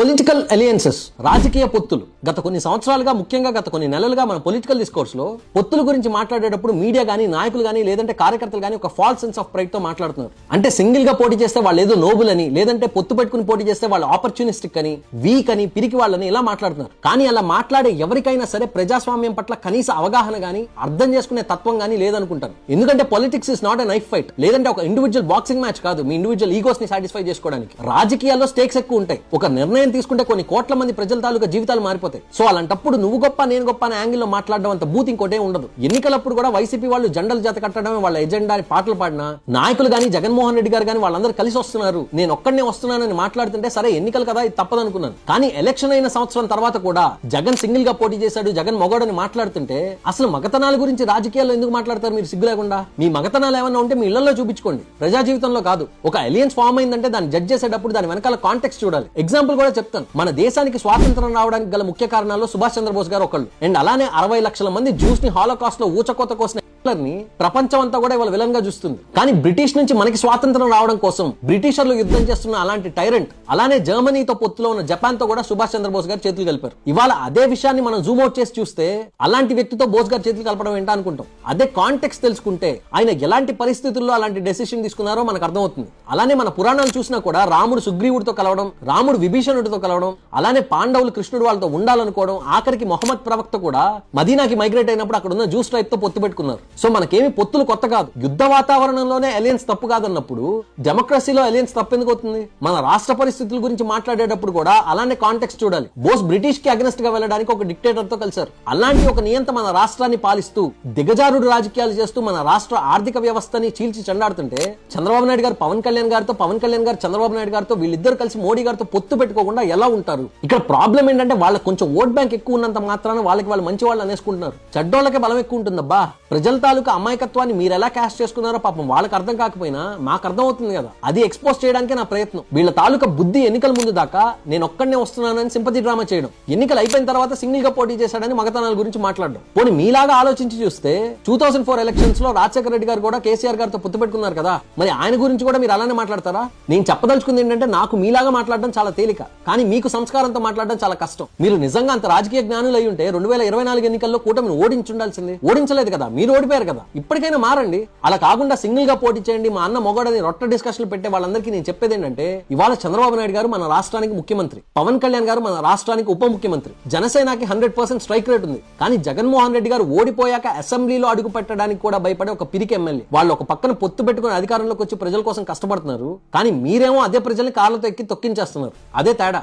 Political alliances రాజకీయ పొత్తులు. గత కొన్ని సంవత్సరాలుగా ముఖ్యంగా గత కొన్ని నెలలుగా మన పొలిటికల్ డిస్కోర్స్లో పొత్తుల గురించి మాట్లాడేటప్పుడు మీడియా కానీ నాయకులు కానీ లేదంటే కార్యకర్తలు కానీ ఒక ఫాల్స్ సెన్స్ ఆఫ్ ప్రైడ్తో మాట్లాడుతున్నారు. అంటే సింగిల్గా పోటీ చేస్తే వాళ్ళు ఏదో నోబుల్ అని లేదంటే పొత్తు పెట్టుకుని పోటీ చేస్తే వాళ్ళు ఆపర్చునిస్టిక్ అని వీక్ అని పిరికి వాళ్ళని ఇలా మాట్లాడుతున్నారు. కానీ అలా మాట్లాడే ఎవరికైనా సరే ప్రజాస్వామ్యం పట్ల కనీస అవగాహన గానీ అర్థం చేసుకునే తత్వం గానీ లేదనుకుంటారు. ఎందుకంటే politics is not a knife fight లేదంటే ఒక ఇండివిజువల్ బాక్సింగ్ మ్యాచ్ కాదు. మీ ఇండివిజువల్ ఈగోస్ని సాటిస్ఫై చేసుకోవడానికి. రాజకీయాల్లో స్టేక్స్ ఎక్కువ ఉంటాయి. ఒక నిర్ణయం తీసుకుంటే కొన్ని కోట్ల మంది ప్రజల తాలూకా జీవితాలు మారిపోతాయి. సో అలాంటప్పుడు నువ్వు గొప్ప నేను గొప్ప అనే యాంగిల్లో మాట్లాడడం అంత బూత్ ఇంకోటే ఉండదు. ఎన్నికలప్పుడు కూడా వైసీపీ వాళ్ళు జెండలు జత కట్టడమే వాళ్ళ ఎజెండా అని పాటలు పాడినా నాయకులు కానీ జగన్మోహన్ రెడ్డి గారు కానీ వాళ్ళందరూ కలిసి వస్తున్నారు. నేను ఒక్కడనే వస్తున్నానని మాట్లాడుతుంటే సరే ఎన్నికలు కదా ఇది తప్పదనుకున్నాను కానీ ఎలక్షన్ అయిన సంవత్సరం తర్వాత కూడా జగన్ సింగిల్గా పోటీ చేశాడు జగన్ మొగోడని మాట్లాడుతుంటే అసలు మగతనాల గురించి రాజకీయాల్లో ఎందుకు మాట్లాడతారు మీరు సిగ్గు లేకుండా మీ మగతనాలు ఏమన్నా ఉంటే మీ ఇళ్ళలో చూపించుకోండి. ప్రజా జీవితంలో కాదు ఒక అలియన్స్ ఫామ్ అయిందంటే దాన్ని జడ్జ్ చేసేటప్పుడు దాని వెనకాల కాంటెక్స్ చూడాలి. ఎగ్జాంపుల్ కూడా చెప్తాను. మన దేశానికి స్వాతంత్రం రావడానికి గల ముఖ్య కారణాల్లో సుభాష్ చంద్రబోస్ గారు ఒకళ్ళు. అండ్ అలానే అరవై లక్షల మంది జ్యూస్ని హాలోకాస్ట్లో ఊచకోత కోసిన హిట్లర్ని ప్రపంచం అంతా కూడా ఇవాళ విలన్గా చూస్తుంది. కానీ బ్రిటిష్ నుంచి మనకి స్వాతంత్రం రావడం కోసం బ్రిటిషర్లు యుద్ధం చేస్తున్న అలాంటి టైరెంట్ అలానే జర్మనీతో పొత్తులో ఉన్న జపాన్తో కూడా సుభాష్ చంద్రబోస్ గారు చేతులు కలిపారు. ఇవాళ అదే విషయాన్ని మనం జూమ్ అవుట్ చేసి చూస్తే అలాంటి వ్యక్తితో బోస్ గారు చేతులు కలపడం ఏంటా అనుకుంటాం. అదే కాంటెక్స్ తెలుసుకుంటే ఆయన ఎలాంటి పరిస్థితుల్లో అలాంటి డెసిషన్ తీసుకున్నారో మనకు అర్థమవుతుంది. అలానే మన పురాణాలు చూసినా కూడా రాముడు సుగ్రీవుడితో కలవడం రాముడు విభీషణుడితో కలవడం అలానే పాండవులు కృష్ణుడు వాళ్ళతో ఉండాలనుకోవడం ఆఖరికి మొహమ్మద్ ప్రవక్త కూడా మదీనాకి మైగ్రేట్ అయినప్పుడు అక్కడ ఉన్న జ్యూస్ టైప్తో పొత్తు పెట్టుకున్నారు. సో మనకేమి పొత్తులు కొత్త కాదు. యుద్ధ వాతావరణంలోనే అలయన్స్ తప్పు కాదన్నప్పుడు డెమోక్రసీలో అలయన్స్ తప్పు ఎందుకు అవుతుంది? మన రాష్ట్ర పరిస్థితుల గురించి మాట్లాడేటప్పుడు కూడా అలానే కాంటెక్స్ చూడాలి. బోస్ బ్రిటిష్కి అగెనెస్ట్గా వెళ్ళడానికి ఒక డిక్టేటర్తో కలిశారు. అలాంటి ఒక నియంత మన రాష్ట్రాన్ని పాలిస్తూ దిగజారుడు రాజకీయాలు చేస్తూ మన రాష్ట్ర ఆర్థిక వ్యవస్థని చీల్చి చెండాడుతుంటే చంద్రబాబు నాయుడు గారు పవన్ కళ్యాణ్ గారితో పవన్ కళ్యాణ్ గారు చంద్రబాబు నాయుడు గారితో వీళ్ళిద్దరు కలిసి మోడీ గారితో పొత్తు పెట్టుకోకుండా ఎలా ఉంటారు? ఇక్కడ ప్రాబ్లం ఏంటంటే వాళ్ళకి కొంచెం ఓట్ బ్యాంక్ ఎక్కువ ఉన్నంత మాత్రాన వాళ్ళకి వాళ్ళు మంచి వాళ్ళు అనేసుకుంటున్నారు. చెడ్డోళ్ళకే బలం ఎక్కువ ఉంటుందబ్బా. ప్రజలు తాలూకా అమాయకత్వాన్ని మీరు ఎలా క్యాష్ చేసుకున్నారో పాపం వాళ్ళకి అర్థం కాకపోయినా మాకు అర్థం అవుతుంది కదా. అది ఎక్స్పోజ్ చేయడానికే నా ప్రయత్నం. వీళ్ళ తాలూకా బుద్ధి ఎన్నికల ముందు దాకా నేను ఒక్కడనే వస్తున్నానని సింపతి డ్రామా చేయడం. ఎన్నికలు అయిపోయిన తర్వాత సింగిల్గా పోటీ చేశాడని మగతనాల గురించి మాట్లాడడం. పోనీ మీలాగా ఆలోచించి చూస్తే టూ థౌసండ్ ఫోర్ ఎలక్షన్స్లో రాజశేఖర రెడ్డి గారు కూడా కేసీఆర్ గారితో పొత్తు పెట్టుకున్నారు కదా. మరి ఆయన గురించి కూడా మీరు అలానే మాట్లాడతారా? నేను చెప్పదలుచుకుంది ఏంటంటే నాకు మీలాగా మాట్లాడడం చాలా తేలిక. కానీ మీకు సంస్కారంతో మాట్లాడడం చాలా కష్టం. మీరు నిజంగా అంత రాజకీయ జ్ఞానులు అయి ఉంటే రెండు వేల ఇరవై నాలుగు ఎన్నికల్లో కూటమిని ఓడించుండాల్సింది ఓడించలేదు కదా. మీరు ఓడిపోయారు కదా. ఇప్పటికైనా మారండి. అలా కాకుండా సింగిల్గా పోటీ చేయండి. మా అన్న మొగోడని రొట్ట డిస్కషన్లు పెట్టే వాళ్ళందరికీ నేను చెప్పేది ఏంటంటే ఇవాళ చంద్రబాబు నాయుడు గారు మన రాష్ట్రానికి ముఖ్యమంత్రి. పవన్ కళ్యాణ్ గారు మన రాష్ట్రానికి ఉప ముఖ్యమంత్రి జనసేనకి హండ్రెడ్ పర్సెంట్ స్ట్రైక్ రేట్ ఉంది. కానీ జగన్మోహన్ రెడ్డి గారు ఓడిపోయాక అసెంబ్లీలో అడుగు పెట్టడానికి కూడా భయపడే ఒక పిరికి ఎమ్మెల్యే. వాళ్ళు ఒక పక్కన పొత్తు పెట్టుకుని అధికారంలోకి వచ్చి ప్రజల కోసం కష్టపడుతున్నారు. కానీ మీరేమో అదే ప్రజల్ని కాళ్ళతో ఎక్కి తొక్కించేస్తున్నారు. అదే తేడా.